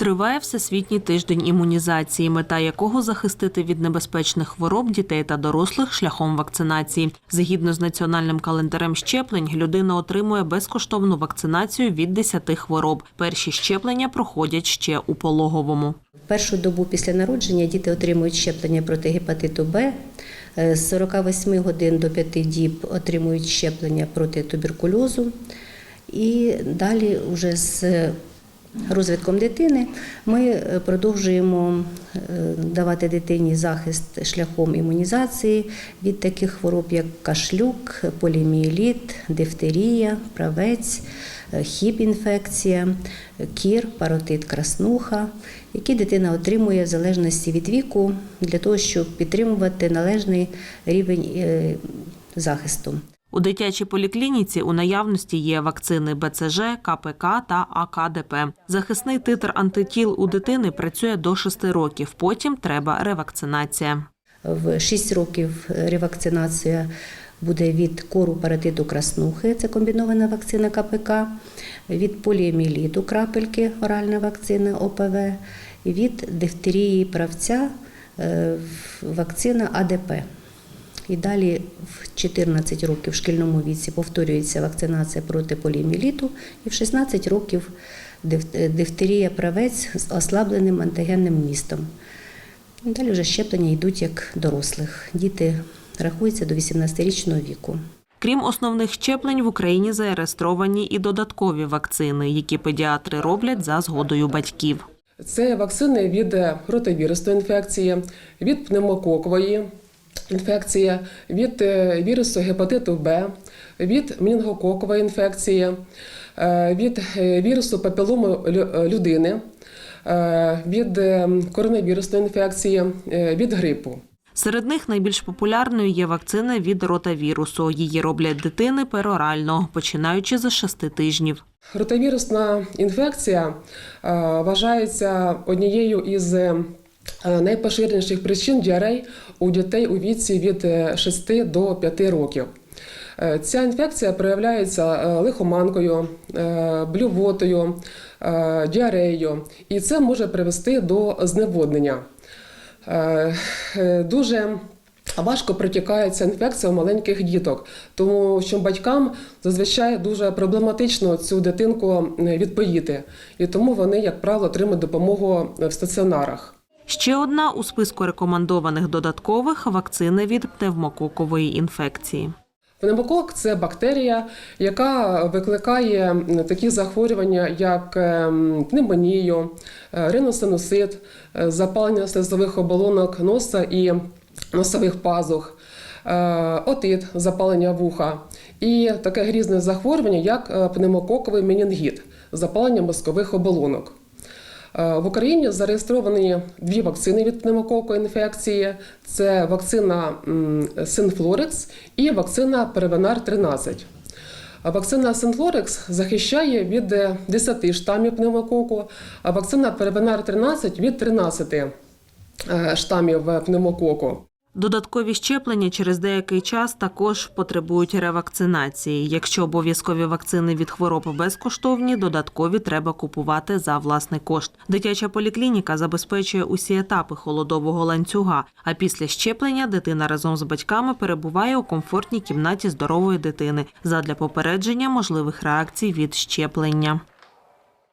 Триває всесвітній тиждень імунізації, мета якого захистити від небезпечних хвороб дітей та дорослих шляхом вакцинації. Згідно з національним календарем щеплень, людина отримує безкоштовну вакцинацію від 10 хвороб. Перші щеплення проходять ще у пологовому. Першу добу після народження діти отримують щеплення проти гепатиту Б. Е, З 48 годин до 5 діб отримують щеплення проти туберкульозу. І далі, вже з розвитком дитини, ми е, продовжуємо е, давати дитині захист шляхом імунізації від таких хвороб, як кашлюк, полімієліт, дифтерія, правець, е, хіп-інфекція, кір, паротит, краснуха, які дитина отримує в залежності від віку для того, щоб підтримувати належний рівень захисту. У дитячій поліклініці у наявності є вакцини БЦЖ, КПК та АКДП. Захисний титр антитіл у дитини працює до 6 років. Потім треба ревакцинація. В 6 років ревакцинація буде від кору паратиту краснухи, це комбінована вакцина КПК, від поліоміеліту крапельки, оральна вакцина ОПВ, від дифтерії правця е, вакцина АДП. І далі в 14 років в шкільному віці повторюється вакцинація проти поліоміеліту, і в 16 років дифтерія правець з ослабленим антигенним містом. І Далі вже щеплення йдуть як дорослих. Діти рахуються до 18-річного віку. Крім основних щеплень, в Україні зареєстровані і додаткові вакцини, які педіатри роблять за згодою батьків. Це вакцини від ротовірусної інфекції, від пневмококової інфекції, від е, вірусу гепатиту Б, від менінгококової інфекції, е, від е, вірусу папілому людини, від коронавірусної інфекції, від грипу. Серед них найбільш популярною є вакцина від ротавірусу. Її роблять дитини перорально, починаючи з 6 тижнів. Ротовірусна інфекція вважається однією із найпоширеніших причин діарей у дітей у віці від е, 6 до 5 років. Е, Ця інфекція проявляється е, лихоманкою, е, блювотою, е, діареєю, і це може привести до зневоднення. Е, е, Дуже важко протікає ця інфекція у маленьких діток, тому що батькам зазвичай дуже проблематично цю дитинку е, відпоїти, і тому вони, як правило, отримують допомогу в стаціонарах. Ще одна у списку рекомендованих додаткових вакцини від пневмококової інфекції. Пневмокок – це бактерія, яка викликає такі захворювання, як ем, пневмонію, е, риносинусит, е, запалення слизових оболонок носа і носових пазух, е, отит, запалення вуха, і таке грізне захворювання, як пневмококовий менінгіт, запалення мозкових оболонок. Е, В Україні зареєстровані дві вакцини від пневмококової інфекції: це вакцина Синфлорекс і вакцина Перевенар 13. Вакцина Синфлорекс захищає від е, 10 штамів пневмококу, а вакцина Перевенар 13 від 13 е, штамів пневмококу. Додаткові щеплення через деякий час також потребують ревакцинації. Якщо обов'язкові вакцини від хвороб безкоштовні, додаткові треба купувати за власний кошт. Дитяча поліклініка забезпечує усі етапи холодового ланцюга. А після щеплення дитина разом з батьками перебуває у комфортній кімнаті здорової дитини задля попередження можливих реакцій від щеплення.